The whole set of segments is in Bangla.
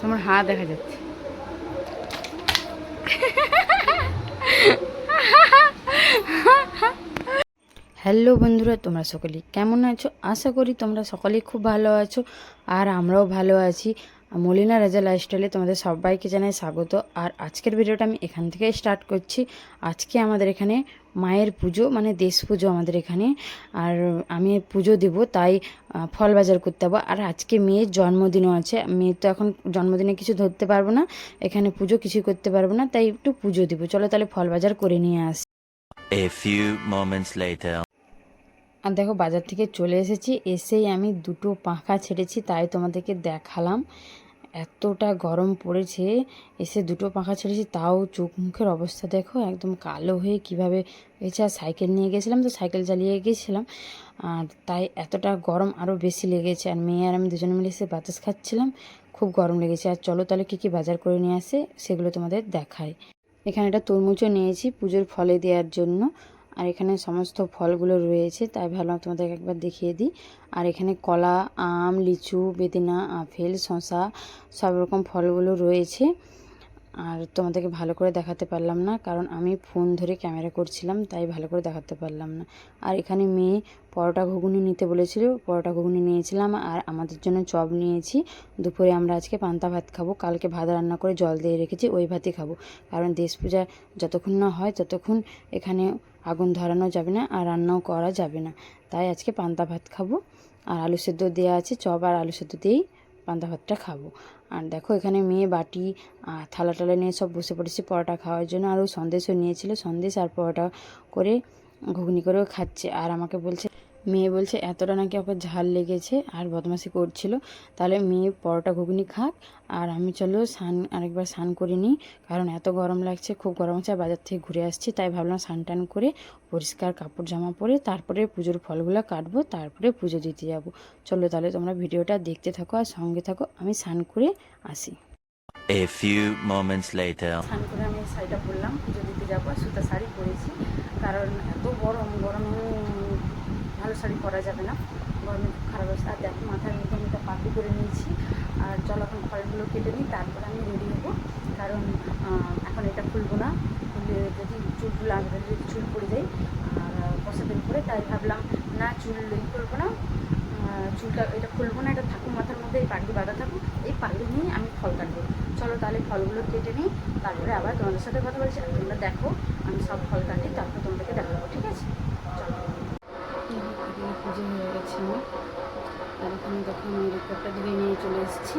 তোমার হাত দেখা যাচ্ছে হ্যালো বন্ধুরা তোমরা সকলেই কেমন আছো আশা করি তোমরা সকলেই খুব ভালো আছো আর আমরাও ভালো আছি মলিনা রাজা লাইফস্টাইলে তোমাদের সবাইকে জানাই স্বাগত। আর আজকের ভিডিওটা আমি এখান থেকে স্টার্ট করছি। আজকে আমাদের এখানে মায়ের পুজো মানে দেশ পুজো আমাদের এখানে। আর আমি পুজো দেব, তাই ফল বাজার করতে যাব। আর আজকে মেয়ের জন্মদিনও আছে। মেয়ে তো এখন জন্মদিনে কিছু ধরতে পারব না, এখানে পুজো কিছু করতে পারব না, তাই একটু পুজো দেবো। চলো তাহলে ফল বাজার করে নিয়ে আসি। A few moments later. আর দেখো বাজার থেকে চলে এসেছি, এসেই আমি দুটো পাখা ছেড়েছি, তাই তোমাদেরকে দেখালাম। এতটা গরম পড়েছে, এসে দুটো পাখা ছেড়েছি, তাও চোখ মুখের অবস্থা দেখো একদম কালো হয়ে কীভাবে হয়েছে। আর সাইকেল নিয়ে গেছিলাম তো, সাইকেল চালিয়ে গেছিলাম। আর তাই এতটা গরম আরও বেশি লেগেছে। আর মেয়ে আর আমি দুজনে মিলে এসে বাতাস খাচ্ছিলাম, খুব গরম লেগেছে। আর চলো তাহলে কী কী বাজার করে নিয়ে আসে, সেগুলো তোমাদের দেখায় এখানে একটা তরমুজও নিয়েছি পুজোর ফলে দেওয়ার জন্য। আর এখানে সমস্ত ফলগুলো রয়েছে, তাই ভাবলাম তোমাদেরকে একবার দেখিয়ে দিই। আর এখানে কলা, আম, লিচু, বেদিনা, আপেল শশা সব রকম ফলগুলো রয়েছে। আর তোমাদেরকে ভালো করে দেখাতে পারলাম না, কারণ আমি ফোন ধরে ক্যামেরা করছিলাম, তাই ভালো করে দেখাতে পারলাম না। আর এখানে মেয়ে পরোটা ঘুগনি নিতে বলেছিল, পরোটা ঘুগনি নিয়েছিলাম, আর আমাদের জন্য চপ নিয়েছি। দুপুরে আমরা আজকে পান্তা ভাত খাব, কালকে ভাত রান্না করে জল দিয়ে রেখেছি, ওই ভাতই খাব। কারণ দেশ পূজা যতক্ষণ না হয় ততক্ষণ এখানে আগুন ধরানো যাবে না আর রান্নাও করা যাবে না। তাই আজকে পান্তা ভাত খাব। আর আলু সেদ্ধ দেওয়া আছে, চপ আর আলু সেদ্ধ দিয়েই পান্তা ভাতটা খাব। আর দেখো এখানে মেয়ে বাটি আর থালা টালা নিয়ে সব বসে পড়েছে পরোটা খাওয়ার জন্য। আর ও সন্দেশও নিয়েছিল। সন্দেশ আর পরোটা করে ঘুগনি করেও খাচ্ছে। আর আমাকে বলছে মেয়ে বলছে এতটা নাকি ওকে ঝাল লেগেছে আর বদমাশি করছিল। তাহলে মেয়ে পরোটা ঘুগনি খাক আর আমি চলো স্নান আরেকবার স্নান করে নিই কারণ এত গরম লাগছে খুব গরম হচ্ছে বাজার থেকে ঘুরে আসছি তাই ভাবলাম স্নান টান করে পরিষ্কার কাপড় জামা পরে তারপরে পুজোর ফলগুলো কাটবো তারপরে পুজো দিতে যাব। চলো তাহলে তোমরা ভিডিওটা দেখতে থাকো আর সঙ্গে থাকো আমি স্নান করে আসি। A few moments later. স্নান করে আমি শাড়িটা পরলাম পুজো দিতে যাব সুতা শাড়ি পরেছি কারণ এত গরম গরমে ভালো শাড়ি পরা যাবে না। গরমে খারাপ অবস্থা। আর দেখো, মাথার মধ্যে আমি একটা পাখি করে নিয়েছি। আর চলো এখন ফলগুলো কেটে নিই, তারপরে আমি রেডি হব। কারণ এখন এটা খুলবো না। খুললে যদি চুল টুল আগে যদি চুল পড়ে যায়, আর বসাতের উপরে তাই ভাবলাম, না, চুল ই করব না। চুলটা এটা খুলবো না, এটা থাকুক মাথার মধ্যে, এই পাগড়ি বাঁধা থাকুক। এই পাগড়ি নিয়ে আমি ফল কাটবো। চলো তাহলে ফলগুলো কেটে নিই, তারপরে আবার তোমাদের সাথে কথা বলছি। আর তোমরা দেখো, আমি সব ফল কাটি, তারপর তোমাদেরকে দেখাবো, ঠিক আছে? পুজো হয়ে গেছে আমার আর এখানে দেখো আমি রিপোর্টটা ধুয়ে নিয়ে চলে এসেছি।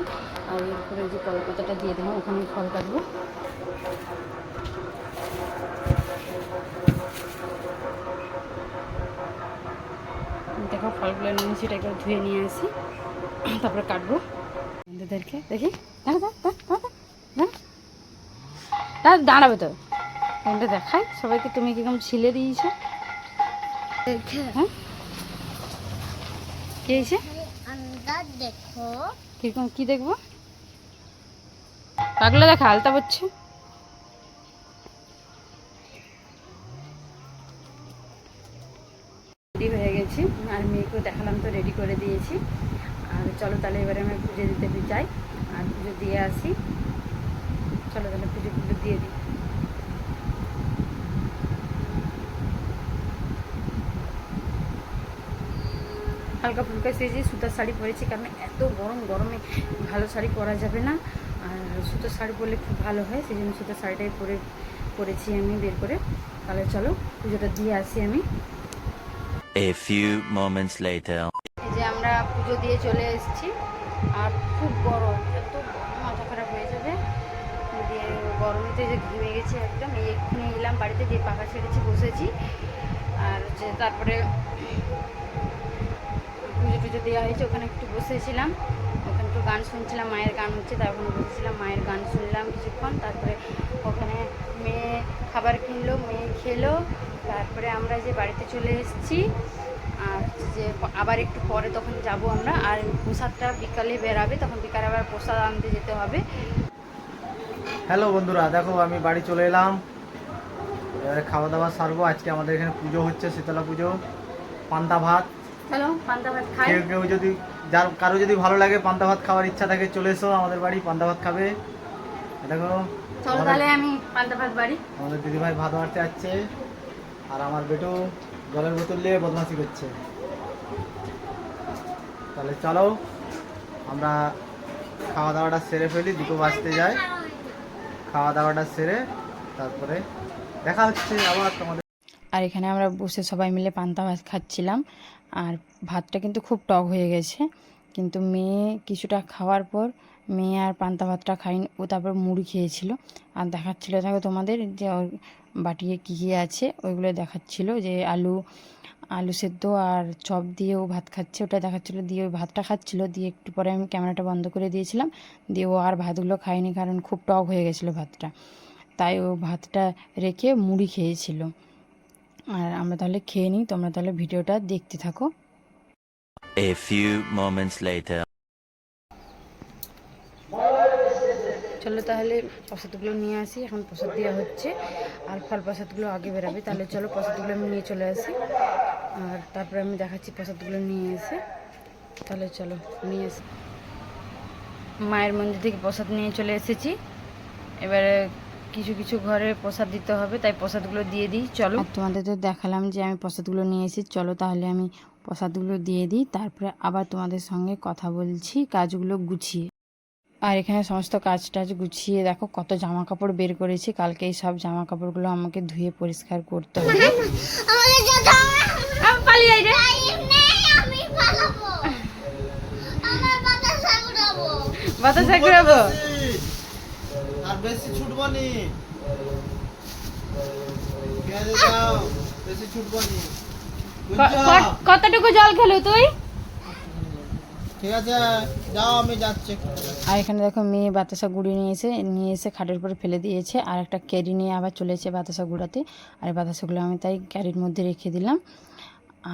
আর এরপরে যে কলকাতাটা দিয়ে দেবো ওখানে ফল কাটবো। দেখো ফলগুলো নিয়েছি এটা একবার ধুয়ে নিয়ে আসি। তারপরে কাটবো। বন্ধুদেরকে দেখি। দাঁড়া দাঁড়া দাঁড়া দাঁড়া দাঁড়া। দাঁড়াবে তো। দেখাই। সবাইকে তুমি কীরকম ছিলে দিয়েছ? হ্যাঁ? কে এসে? দেখো। কীরকম কি দেখব? পাগলা দেখা আলতা পড়ছে রেডি হয়ে গেছি আর মেয়েকেও দেখালাম তো রেডি করে দিয়েছি। আর চলো তাহলে এবারে আমি পুজো দিতে যাই। আর পুজো দিয়ে আসি। চলো তাহলে পুজো পুজো দিয়ে দিই। হালকা ফুলকা সেজে সুতার শাড়ি পরেছি কারণ এত গরম গরমে ভালো শাড়ি পরা যাবে না। আর সুতোর শাড়ি পরলে খুব ভালো হয় সেই জন্য সুতোর শাড়িটাই পরে পরেছি আমি বের করে। তাহলে চলো পুজোটা দিয়ে আসি আমি। A few moments later. এই যে আমরা পুজো দিয়ে চলে এসেছি আর খুব গরম এত গরম মাথা খারাপ হয়ে যাবে দিয়ে গরমেতে যে ঘেমে গেছি একদম এই এক্ষুনি এলাম বাড়িতে যে পাখা ছেড়েছি বসেছি। আর হচ্ছে তারপরে পুজো দেওয়া হয়েছে, ওখানে একটু বসেছিলাম। ওখানে একটু গান শুনছিলাম, মায়ের গান হচ্ছে, তার ওখানে বসেছিলাম, মায়ের গান শুনলাম কিছুক্ষণ, তারপরে ওখানে মেয়ে খাবার কিনলো, মেয়ে খেলো, তারপরে আমরা যে বাড়িতে চলে এসেছি, আর যে আবার একটু পরে তখন যাব আমরা, আর প্রসাদটা বিকালে বেরাবে, তখন বিকালে আবার প্রসাদ আনতে যেতে হবে। হ্যালো বন্ধুরা, দেখো আমি বাড়ি চলে এলাম। এবারে খাওয়া দাওয়া সারবো, আজকে আমাদের এখানে পুজো হচ্ছে, শীতলা পুজো, পান্তা ভাত। চলো পান্তা ভাত খাই। কেউ কেউ যদি যার কারও যদি ভালো লাগে পান্তা ভাত খাওয়ার ইচ্ছা থাকে চলে এসো আমাদের বাড়ি পান্তা ভাত খাবে। দেখো চলো আমাদের- তাহলে আমি পান্তা ভাত বাড়ি। আমাদের দিদিভাই ভাত মারতে যাচ্ছে আর আমার বেটু জলের বোতল নিয়ে বদমাশি করছে। তাহলে চলো আমরা খাওয়া দাওয়াটা সেরে ফেলি দুটো বাজতে যায়। খাওয়া দাওয়াটা সেরে তারপরে দেখা হচ্ছে আবার তোমাদের আর এখানে আমরা বসে সবাই মিলে পান্তা ভাত খাচ্ছিলাম। আর ভাতটা কিন্তু খুব টক হয়ে গেছে। কিন্তু মেয়ে কিছুটা খাওয়ার পর মেয়ে আর পান্তা ভাতটা খাইনি ও তারপর মুড়ি খেয়েছিল। আর দেখাচ্ছিল, দেখো তোমাদের যে বাটিয়ে কী কী আছে, ওইগুলো দেখাচ্ছিল যে আলু আলু সেদ্ধ আর চপ দিয়ে ও ভাত খাচ্ছে। ওটা দেখাচ্ছিল, দিয়ে ওই ভাতটা খাচ্ছিল। দিয়ে একটু পরে আমি ক্যামেরাটা বন্ধ করে দিয়েছিলাম। দিয়ে ও আর ভাতগুলো খায়নি, কারণ খুব টক হয়ে গেছিল ভাতটা। তাই ও ভাতটা রেখে মুড়ি খেয়েছিল। আর আমরা তাহলে খেয়ে নিই তোমরা তাহলে ভিডিওটা দেখতে থাকো। A few moments later. চলো তাহলে প্রসাদগুলো নিয়ে আসি এখন প্রসাদ দেওয়া হচ্ছে। আর ফল প্রসাদগুলো আগে বেরাবে তাহলে চলো প্রসাদগুলো আমি নিয়ে চলে আসি। আর তারপরে আমি দেখাচ্ছি প্রসাদগুলো নিয়ে এসে। তাহলে চলো নিয়ে আসি। মায়ের মন্দির থেকে প্রসাদ নিয়ে চলে এসেছি। এবারে কিছু কিছু ঘরে প্রসাদ দিতে হবে তাই প্রসাদগুলো দিয়ে দিই চলো। তোমাদের তো দেখালাম যে আমি প্রসাদগুলো নিয়ে এসেছি চলো তাহলে আমি প্রসাদগুলো দিয়ে দিই তারপরে আবার তোমাদের সঙ্গে কথা বলছি কাজগুলো গুছিয়ে। আর এখানে সমস্ত কাজ টাজ গুছিয়ে দেখো কত জামা কাপড় বের করেছি কালকে এই সব জামা কাপড়গুলো আমাকে ধুয়ে পরিষ্কার করতে হবে। বাতাসা ঘুরাবো? আর বেশি ছুটবো নি। পেঁয়াজে যাও বেশি ছুটবো নি। কতটুকু জল খেলো তুই? ঠিক আছে যাও আমি যাচ্ছি। আর এখানে দেখো মেয়ে বাতাসা গুঁড়ি নিয়ে এসে নিয়ে এসে খাটের উপরে ফেলে দিয়েছে আর একটা ক্যারি নিয়ে আবার চলেছে বাতাসা গুঁড়াতে। আর বাতাসাগুলো আমি তাই ক্যারির মধ্যে রেখে দিলাম।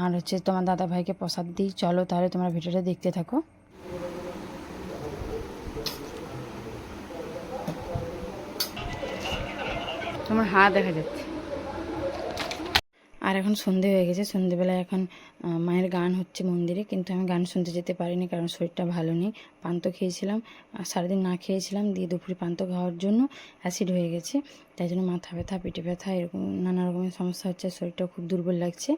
আর হচ্ছে তোমার দাদা ভাইকে প্রসাদ দিই। চলো তাহলে তোমরা ভিডিওটা দেখতে থাকো। তোমার হাত দেখা যাচ্ছে। আর এখন সন্ধে হয়ে গেছে, সন্ধেবেলায় এখন মায়ের গান হচ্ছে মন্দিরে, কিন্তু আমি গান শুনতে যেতে পারিনি কারণ শরীরটা ভালো নেই। পান্ত খেয়েছিলাম, আর সারাদিন না খেয়েছিলাম, দিয়ে দুপুরে পান্ত খাওয়ার জন্য অ্যাসিড হয়ে গেছে। তাই জন্য মাথা ব্যথা, পেটে ব্যথা, এরকম নানা রকমের সমস্যা হচ্ছে শরীরটা খুব দুর্বল লাগছে।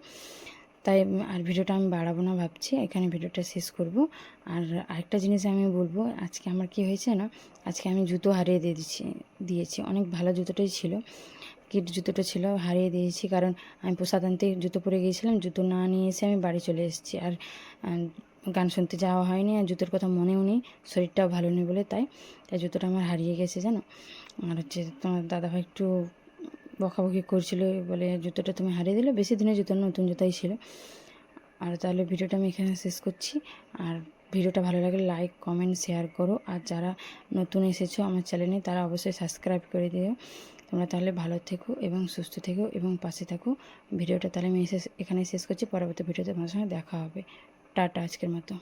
তাই আর ভিডিওটা আমি বাড়াবো না ভাবছি, এখানে ভিডিওটা শেষ করব। আর আরেকটা জিনিস আমি বলব, আজকে আমার কি হয়েছে না, আজকে আমি জুতো হারিয়ে দিয়ে দিচ্ছি দিয়েছি। অনেক ভালো জুতোটাই ছিল, কিট জুতোটা ছিল, হারিয়ে দিয়েছি কারণ আমি প্রসাদ আনতে জুতো পরে গিয়েছিলাম, জুতো না নিয়ে এসে আমি বাড়ি চলে এসেছি। আর গান শুনতে যাওয়া হয়নি, আর জুতোর কথা মনেও নেই, শরীরটাও ভালো নেই বলে তাই তাই জুতোটা আমার হারিয়ে গেছে জানো। আর হচ্ছে তোমার দাদাভাই একটু বকাবকি করছিল, বলে জুতোটা তুমি হারিয়ে দিলে, বেশি দিনের জুতো, নতুন জুতাই ছিল। আর তাহলে ভিডিওটা আমি এখানে শেষ করছি। আর ভিডিওটা ভালো লাগলে লাইক কমেন্ট শেয়ার করো। আর যারা নতুন এসেছ আমার চ্যানেলে তারা অবশ্যই সাবস্ক্রাইব করে দিও। তোমরা তাহলে ভালো থেকো এবং সুস্থ থেকো এবং পাশে থাকো। ভিডিওটা তাহলে আমি এসে এখানে শেষ করছি। পরবর্তী ভিডিওতে তোমার সঙ্গে দেখা হবে। টাটা আজকের মতো।